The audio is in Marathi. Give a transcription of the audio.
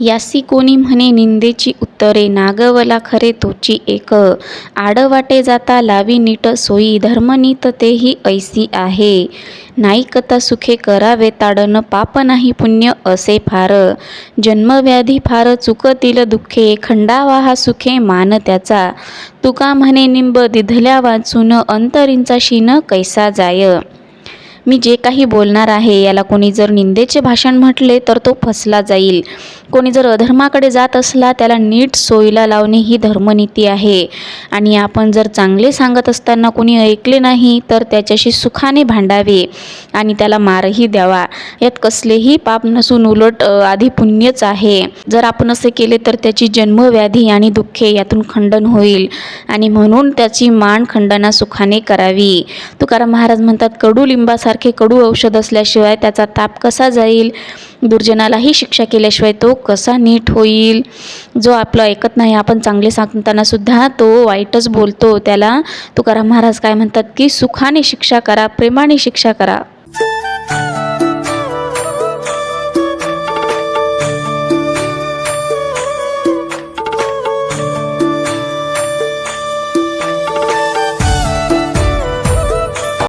यासी कोणी म्हणे निंदेची उत्तरे नागवला खरे तोची एक. आडवाटे जाता लावी नीट सोयी धर्मनीत तेही ऐसी आहे. नाही कथा सुखे करावे ताडन पाप नाही पुण्य असे फार. जन्मव्याधी फार चुकतील दुःखे खंडावा हा सुखे मान त्याचा. तुका म्हणे निंब दिधल्या वाचून अंतरींचा शीन कैसा जाय. मी जे काही बोलणार आहे याला कोणी जर निंदेचे भाषण म्हटले तर तो फसला जाईल. कोणी जर अधर्माकडे जात असला त्याला नीट सोयीला लावणे ही धर्मनीती आहे. आणि आपण जर चांगले सांगत असताना कोणी ऐकले नाही तर त्याच्याशी सुखाने भांडावे आणि त्याला मारही द्यावा. यात कसलेही पाप नसून उलट आधी पुण्यच आहे. जर आपण असे केले तर त्याची जन्मव्याधी आणि दुःखे यातून खंडन होईल. आणि म्हणून त्याची मान खंडना सुखाने करावी. तुकाराम महाराज म्हणतात कडुलिंबासारखे कडू औषध असल्याशिवाय त्याचा ताप कसा जाईल? दुर्जनालाही शिक्षा केल्याशिवाय तो कसा नीट होईल? जो आपलं ऐकत नाही आपण चांगले सांगताना सुद्धा तो वाईटच बोलतो. त्याला तुकाराम महाराज काय म्हणतात की सुखाने शिक्षा करा प्रेमाने शिक्षा करा.